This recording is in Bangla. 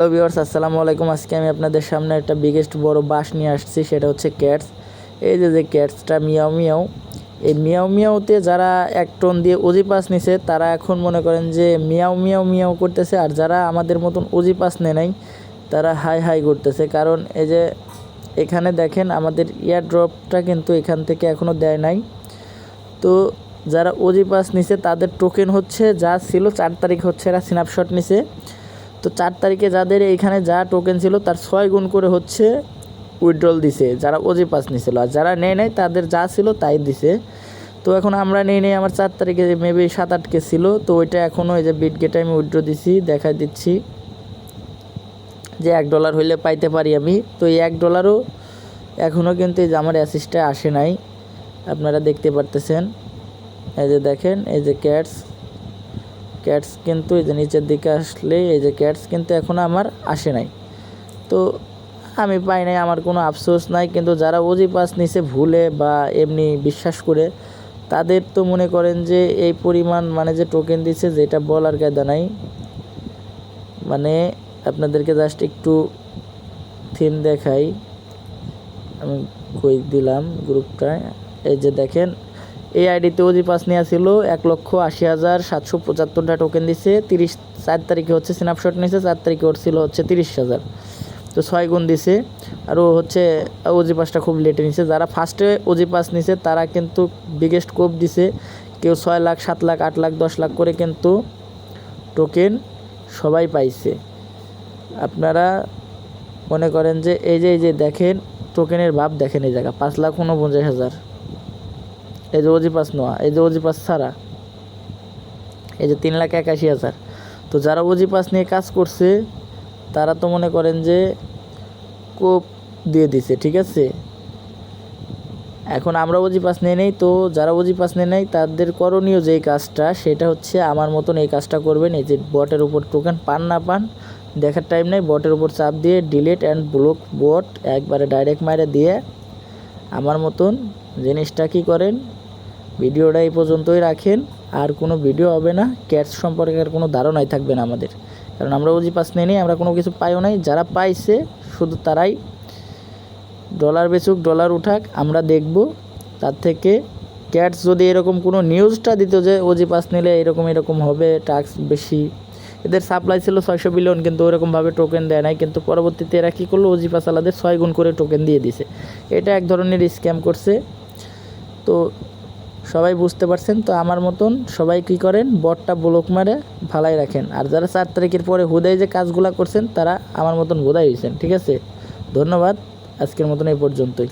হ্যালো ভিউয়ার্স, আসসালামু আলাইকুম। আজকে আমি আপনাদের সামনে একটা বিগেস্ট বড় বাস নিয়ে আসছি, সেটা হচ্ছে ক্যাটস এই যে যে ক্যাটসটা মিয়াও মিয়াও এই মিয়াও মিয়াওতে যারা এক টন দিয়ে ওজি পাস নিছে, তারা এখন মনে করেন যে মিয়াও মিয়াও মিয়াও করতেছে, আর যারা আমাদের মতন ওজি পাস নেয় নাই, তারা হাই হাই করতেছে। কারণ এই যে, এখানে দেখেন আমাদের ইয়ার ড্রপটা কিন্তু এখান থেকে এখনও দেয় নাই। তো যারা ওজি পাস নিছে, তাদের টোকেন হচ্ছে, যা ছিল, চার তারিখ হচ্ছে এরা স্ন্যাপশট নিছে। তো চার তারিখে যাদের এইখানে যা টোকেন ছিল তার ছয় গুণ করে হচ্ছে উইথড্রল দিছে, যারা ওজি পাস নিছিল। আর যারা নেয় নাই, তাদের যা ছিল তাই দিছে। তো এখন আমরা নেই নেই, আমার চার তারিখে মেবি সাত আটকে ছিল। তো ওইটা এখনও এই যে বিট গেটে আমি উইথড্র দিছি, দেখাই দিচ্ছি। যে এক ডলার হইলে পাইতে পারি আমি। তো এই এক ডলারও এখনও কিন্তু এই যে আমার অ্যাসিস্টে আসে নাই। আপনারা দেখতে পারতেছেন। এই যে দেখেন, এই যে ক্যাটস ক্যাটস কিন্তু এই যে নিচের দিকে আসলে এই যে ক্যাটস কিন্তু এখনও আমার আসে নাই। তো আমি পাই নাই, আমার কোনো আফসোস নাই, কিন্তু যারা ওজি পাস নিছে ভুলে বা এমনি বিশ্বাস করে, তাদের তো মনে করেন যে এই পরিমাণ মানে যে টোকেন দিছে যেটা বলার কায়দা নাই। মানে আপনাদেরকে জাস্ট একটু থিম দেখাই। আমি কই দিলাম গ্রুপটায় এই যে দেখেন এই আইডিতে ওজি পাস নেওয়া ছিল এক লক্ষ আশি হাজার সাতশো পঁচাত্তরটা টোকেন দিছে। তিরিশ, চার তারিখে হচ্ছে স্ন্যাপশট নিছে, চার তারিখে ওর ছিল হচ্ছে তিরিশ হাজার। তো ছয় গুণ দিছে। আর ও হচ্ছে ওজি পাসটা খুব লেটে নিছে। যারা ফার্স্টে ওজি পাস নিছে, তারা কিন্তু বিগেস্ট কোপ দিছে। কেউ ছয় লাখ, সাত লাখ, আট লাখ, দশ লাখ করে কিন্তু টোকেন সবাই পাইছে। আপনারা মনে করেন যে, এই যে এই যে দেখেন টোকেনের ভাব দেখেন এই জায়গা পাঁচ লাখ উনপঞ্চাশ হাজার। এই যে ওজি পাস নোয়া, এই যে ওজি পাস ছাড়া এই যে তিন লাখ একাশি হাজার। তো যারা ওজি পাস নিয়ে কাজ করছে, তারা তো মনে করেন যে কোপ দিয়ে দিছে, ঠিক আছে? এখন আমরা ওজি পাস নিয়ে নেই, তো যারা ওজি পাস নিয়ে নেই, তাদের করণীয় যেই কাজটা, সেটা হচ্ছে আমার মতন এই কাজটা করবেন। এই যে বটের উপর টোকেন পান না পান, দেখার টাইম নেই, বটের উপর চাপ দিয়ে ডিলিট অ্যান্ড ব্লক বট একবারে ডাইরেক্ট মারে দিয়ে, আমার মতন জিনিসটা কি করেন ভিডিওটা এই পর্যন্তই রাখেন। আর কোনো ভিডিও হবে না। ক্যাটস সম্পর্কে আর কোনো ধারণাই থাকবে না আমাদের। কারণ আমরা ওজি পাস নিয়ে নিই, আমরা কোনো কিছু পাইও নাই। যারা পাইছে, শুধু তারাই ডলার বেচুক ডলার উঠাক, আমরা দেখব। তার থেকে ক্যাটস যদি এরকম কোনো নিউজটা দিত যে ওজি পাস নিলে এরকম এরকম হবে ট্যাক্স বেশি। এদের সাপ্লাই ছিল ছয়শো বিলিয়ন কিন্তু ওরকমভাবে টোকেন দেয় নাই। কিন্তু পরবর্তীতে এরা কী করল? ওজি পাস আলাদের ছয় গুণ করে টোকেন দিয়ে দিছে। এটা এক ধরনের স্ক্যাম করছে। তো সবাই বুঝতে পারছেন? তো আমার মতন সবাই কি করেন? বটটা ব্লক মারে ভালাই রাখেন। আর যারা চার তারিখের পরে হুদাই যে কাজগুলো করছেন, তারা আমার মতন হুদাই হয়েছেন ঠিক আছে? ধন্যবাদ। আজকের মতন এই পর্যন্তই।